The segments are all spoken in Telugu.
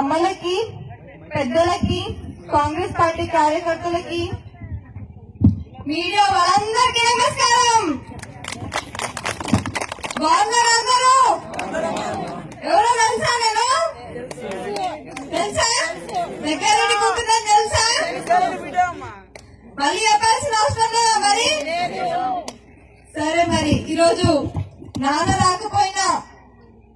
అమ్మలకి పెద్దలకి కాంగ్రెస్ పార్టీ కార్యకర్తలకి మీడియా వాళ్ళందరికీ నమస్కారం. బాగున్నారు అందరూ? ఎవరో తెలుసా నేను? తెలుసా? దగ్గర కూతున్నా తెలుసా? మళ్ళీ చెప్పాల్సిన అవసరం లేదా మరి? సరే మరి ఈరోజు నాన్న రాకపోయినా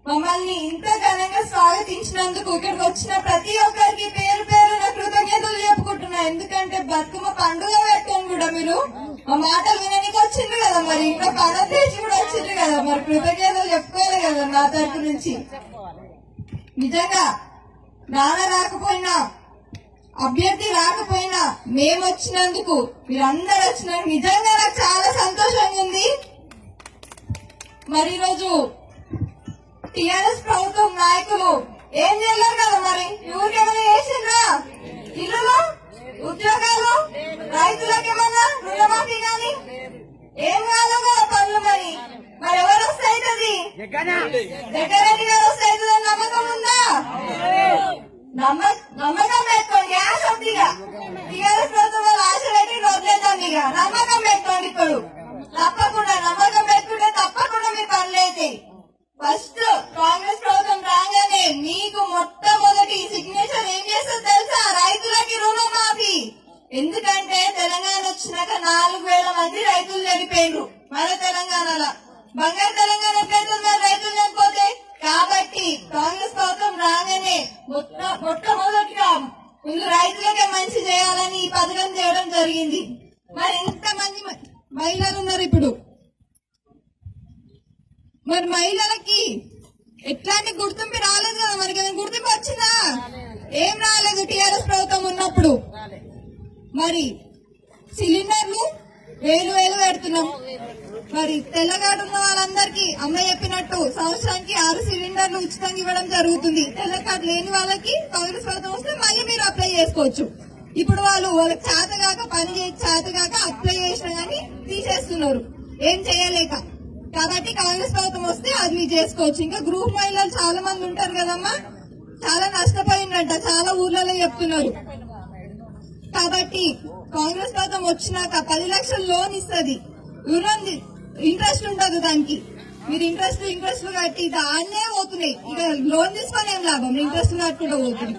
మమ్మల్ని ఇంత ఘనంగా స్వాగతించినందుకు ఇక్కడికి వచ్చిన ప్రతి ఒక్కరికి పేరు పేరు నా కృతజ్ఞతలు చెప్పుకుంటున్నా ఎందుకంటే బతుకమ్మ పండుగ పెట్టుకొని కూడా మీరు. మా మాటలు వినడానికి వచ్చిండ్రు కదా మరి. ఇంకా పదం తెచ్చి కూడా వచ్చిండ్రు కదా మరి. కృతజ్ఞతలు చెప్పుకోవాలి కదా నా తరపు నుంచి. నిజంగా నాన్న రాకపోయినా అభ్యర్థి రాకపోయినా మేము వచ్చినందుకు మీరందరూ వచ్చినందుకు నిజంగా నాకు చాలా సంతోషంగా ఉంది. మరి ఈరోజు టిఆర్ఎస్ ప్రభుత్వం నాయకులు ఏం చేయలేరు కదా మరి? ఊరికి ఏమైనా చేసిండ్రా? ఇల్లులు ఉద్యోగాలు రైతులకు ఏమన్నా రుణమాఫీ గాని? ఏం కాదు కదా పనులు మరి? మరి ఎవరు వస్తే అవుతుంది జగ్గారెడ్డి గారు వస్తే అవుతుందని నమ్మకం ఉందా? నమ్మ- నమ్మకం పెట్టుకోండి. ఆశ ఉంది టీఆర్ఎస్ ప్రభుత్వం వాళ్ళు ఆశ పెట్టి వదిలేద్దాం ఇక. నమ్మకం పెట్టుకోండి ఇప్పుడు. తప్పకుండా నమ్మకం పెట్టుకుంటే తప్పకుండా మీ పనులు అయితే ఫస్ట్ కాంగ్రెస్ ప్రభుత్వం రాగానే మీకు మొట్టమొదటి సిగ్నేచర్ ఏం చేస్తుంది తెలుసా? రైతులకి రుణమాఫీ. ఎందుకంటే తెలంగాణ వచ్చినాక నాలుగు వేల మంది రైతులు చనిపోయారు మన తెలంగాణలో. బంగారు తెలంగాణ ఎట్లయితుంది రైతులు చనిపోతే. కాబట్టి కాంగ్రెస్ ప్రభుత్వం రాగానే మొట్ట మొట్టమొదటిగా ముందు రైతులకే మంచి చేయాలని ఈ పథకం చేయడం జరిగింది. మరి ఎంత మంది మహిళలు ఉన్నారు ఇప్పుడు. మరి మహిళలకి ఎట్లాంటి గుర్తింపు రాలేదు కదా మరి ఏమైనా గుర్తింపు వచ్చిందా? ఏం రాలేదు టిఆర్ఎస్ ప్రభుత్వం ఉన్నప్పుడు. మరి సిలిండర్లు వేలు వేలు పెడుతున్నాం. మరి తెల్లగాడు ఉన్న వాళ్ళందరికీ అమ్మ చెప్పినట్టు సంవత్సరానికి ఆరు సిలిండర్లు ఉచితంగా ఇవ్వడం జరుగుతుంది. తెల్లగాడు లేని వాళ్ళకి కాంగ్రెస్ ప్రభుత్వం వస్తే మళ్ళీ మీరు అప్లై చేసుకోవచ్చు. ఇప్పుడు వాళ్ళు వాళ్ళకి చేతగాక పని చేసి చేతగాక అప్లై చేసినా గానీ తీసేస్తున్నారు. ఏం చేయలేక. కాబట్టి కాంగ్రెస్ ప్రభుత్వం వస్తే అది మీరు చేసుకోవచ్చు. ఇంకా గ్రూప్ మహిళలు చాలా మంది ఉంటారు కదమ్మా. చాలా నష్టపోయిందంట చాలా ఊర్లలో చెప్తున్నారు. కాబట్టి కాంగ్రెస్ ప్రభుత్వం వచ్చినాక పది లక్షల లోన్ ఇస్తుంది. రుణం ఇంట్రెస్ట్ ఉండదు దానికి. మీరు ఇంట్రెస్ట్ ఇంట్రెస్ట్ కట్టి దాన్నే పోతున్నాయి. ఇక లోన్ తీసుకొని ఏం లాభం? ఇంట్రెస్ట్ కట్టుకుంటూ పోతుంది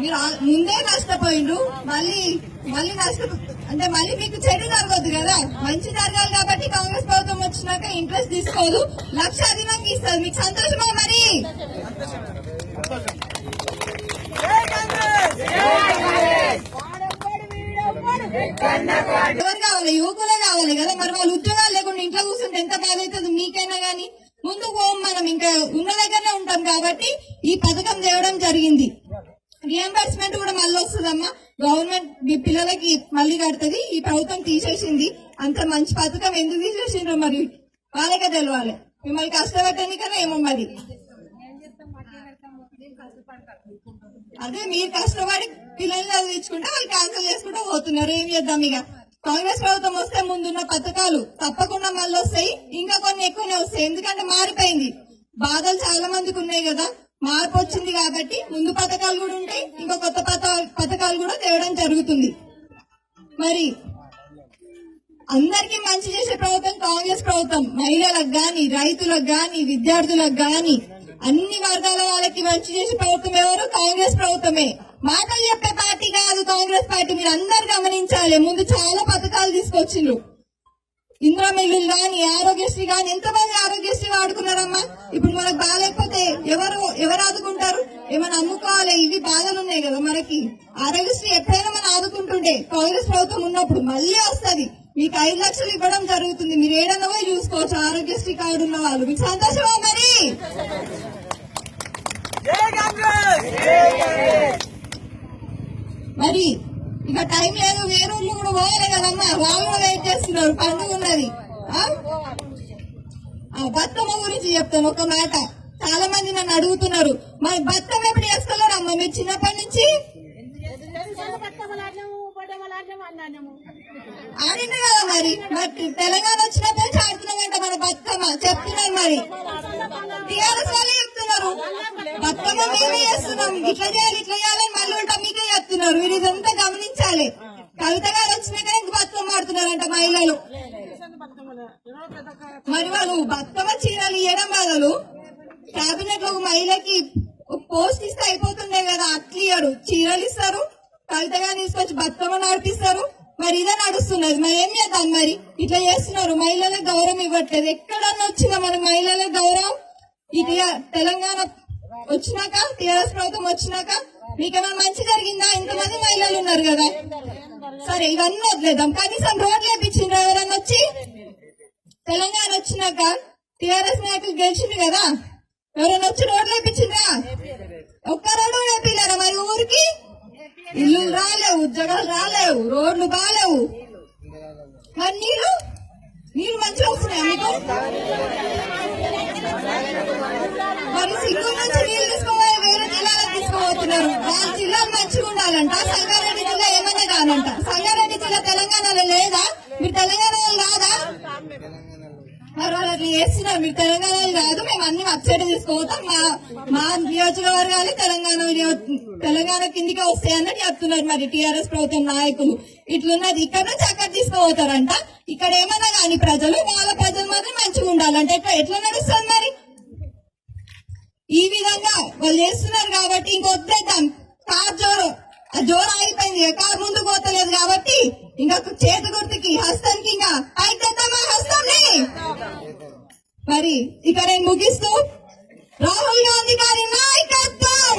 మీరు ముందే నష్టపోయిండ్రు. మళ్ళీ మళ్ళీ నష్ట అంటే మళ్ళీ మీకు చెడు జరగదు కదా. మంచి జరగాలి కాబట్టి కాంగ్రెస్ ప్రభుత్వం వచ్చినాక ఇంట్రెస్ట్ తీసుకోదు. లక్ష అధికంగా ఇస్తుంది. మీకు సంతోషమా మరి? ఎవరు కావాలి? యువకులే కావాలి కదా. మరి వాళ్ళు ఉద్యోగాలు లేకుండా ఇంట్లో కూర్చుంటే ఎంత బాధ అవుతుంది? మీకైనా గానీ. ముందు పోం మనం. ఇంకా ఉన్న దగ్గరనే ఉంటాం కాబట్టి ఈ పథకం తేవడం జరిగింది. రియంబర్స్మెంట్ కూడా మళ్ళీ వస్తుందమ్మా. గవర్నమెంట్ మీ పిల్లలకి మళ్ళీ కడుతుంది. ఈ ప్రభుత్వం తీసేసింది. అంత మంచి పథకం ఎందుకు తీసేసిండ్రు మరి? వాళ్ళకే తెలవాలి. మిమ్మల్ని కదా ఏమో మరి. అదే మీరు కష్టపడి పిల్లల్ని చదివించుకుంటే వాళ్ళు క్యాన్సిల్ చేసుకుంటూ పోతున్నారు. ఏం చేద్దాం ఇక? కాంగ్రెస్ ప్రభుత్వం వస్తే ముందున్న పథకాలు తప్పకుండా మళ్ళీ వస్తాయి. ఇంకా కొన్ని ఎక్కువనే వస్తాయి. ఎందుకంటే మారిపోయింది. బాధలు చాలా మందికి ఉన్నాయి కదా. మార్పు వచ్చింది కాబట్టి ముందు పథకాలు కూడా ఉంటాయి ఇంకో కొత్త పథకాలు కూడా తేవడం జరుగుతుంది. మరి అందరికీ మంచి చేసే ప్రభుత్వం కాంగ్రెస్ ప్రభుత్వం. మహిళలకు గాని రైతులకు గాని విద్యార్థులకు గాని అన్ని వర్గాల వాళ్ళకి మంచి చేసే ప్రభుత్వం ఎవరు? కాంగ్రెస్ ప్రభుత్వమే. మాటలు చెప్పే పార్టీ కాదు కాంగ్రెస్ పార్టీ. మీరు అందరు గమనించాలి. ముందు చాలా పథకాలు తీసుకొచ్చిండ్రు. ఇందిరా గాని ఆరోగ్యశ్రీ గాని ఎంతమంది ఆరోగ్యశ్రీ వాడుకున్నారమ్మా? ఇప్పుడు మనకు బాగాలేకపోతే ఎవరు ఎవరు ఆదుకుంటారు? ఏమైనా అమ్ముకోవాలి ఇవి బాధలు ఉన్నాయి కదా మనకి. ఆరోగ్యశ్రీ ఎప్పుడైనా మనం ఆదుకుంటుండే. కాంగ్రెస్ ప్రభుత్వం ఉన్నప్పుడు మళ్ళీ వస్తది. మీకు ఐదు లక్షలు ఇవ్వడం జరుగుతుంది. మీరు ఏడన్నా పోయి చూసుకోవచ్చు. ఆరోగ్యశ్రీ కార్డు ఉన్న వాళ్ళు. మీకు సంతోషమా మరి? మరి ఇక టైం లేదు వేరే ఊళ్ళు కూడా పోవాలి కదమ్మా. వాళ్ళు కూడా వెయిట్ చేస్తున్నారు? పండుగ ఉన్నది. ఆ? బతుకమ్మ గురించి చెప్తాను ఒక మాట. చాలా మంది నన్ను అడుగుతున్నారు మరి బతుకమ్మ ఎప్పుడు వేసుకోలేరమ్మా మీరు చిన్నప్పటి నుంచి? ఆడింది కదా మరి. మరి తెలంగాణ వచ్చినప్పుడు ఆడుతున్నామంట మన బతుకమ్మ. చెప్తున్నారు మరి. టీఆర్ఎస్ వాళ్ళు చేస్తున్నారు. బతుకమ్మ మేమే చేస్తున్నాం. ఇట్లా చేయాలి ఇట్లా చేయాలని మళ్ళీ ఉంటా మీకే చేస్తున్నారు. మీరు ఇదంతా గమనించాలి. కవిత గారు వచ్చినాక ఇంక బతుకమ్మ ఆడుతున్నారంట మహిళలు. మరి వాళ్ళు బతుకమ్మ చీరలు ఇవ్వడం బదులు కేబినెట్లో ఒక మహిళకి పోస్ట్ ఇస్తే అయిపోతుండే కదా అట్లా ఇయ్యడు. చీరలు ఇస్తారు కవిత తీసుకొచ్చి బతుకమ్మ నడిపిస్తారు. మరి ఇదే నడుస్తున్నది. మరి ఏం చేద్దాం మరి? ఇట్లా చేస్తున్నారు. మహిళలకు గౌరవం ఇవ్వట్లేదు. ఎక్కడన్నా వచ్చిందా మన మహిళలకు గౌరవం? ఈ తెలంగాణ వచ్చినాక టీఆర్ఎస్ ప్రభుత్వం వచ్చినాక మీకేమైనా మంచి జరిగిందా? ఇంతమంది మహిళలు ఉన్నారు కదా. సరే ఇవన్నీ వదిలేద్దాం. కనీసం రోడ్లు వేపించిండ్రు ఎవరన్నా వచ్చి? తెలంగాణ వచ్చినాక టిఆర్ఎస్ నాయకులు గెలిచింది కదా. ఎవరైనా వచ్చి రోడ్లు వేపించిండ్రా? ఒక్క రోడ్డు వేపిల్లారా మరి ఊరికి? ఇల్లు రాలేవు ఉద్యోగాలు రాలేవు రోడ్లు బాలేవు. మరి నీళ్ళు? నీళ్ళు మంచిగా వస్తున్నాయి మీకు? మరి సింగు నుంచి నీళ్ళు తీసుకోవాలి వేరే జిల్లాలకు తీసుకోబోతున్నారు. వాళ్ళ జిల్లాలు మంచిగా ఉండాలంట సంగారెడ్డి జిల్లా ఏమన్నా కానంట సంగారెడ్డి జిల్లా తెలంగాణలో లేదా మీరు తెలంగాణలో రాదా మరి వాళ్ళు అట్లా చేస్తున్నారు మీరు తెలంగాణలో కాదు మేము అన్ని అప్సెట్ తీసుకోవద్దాం మా మా నియోజకవర్గాలు తెలంగాణ తెలంగాణ కిందికి వస్తాయి అన్నట్టు చెప్తున్నారు మరి టిఆర్ఎస్ ప్రభుత్వం నాయకులు. ఇట్లున్నది ఇక్కడ నుంచి అక్కడ తీసుకుపోతారంట. ఇక్కడ ఏమన్నా కానీ ప్రజలు వాళ్ళ ప్రజలు మాత్రం మంచిగా ఉండాలంటే ఎట్లా ఎట్లా నడుస్తుంది మరి? ఈ విధంగా వాళ్ళు చేస్తున్నారు కాబట్టి ఇంకొద్దేద్దాం కార్ జోరు ఆ జోరు అయిపోయింది కార్ ముందుకు పోతలేదు కాబట్టి ఇంకా చేతి గుర్తుకి హస్తానికి ఇంకా పైకి మరి ఇక నేను ముగిస్తూ రాహుల్ గాంధీ గారి నాయకత్వం!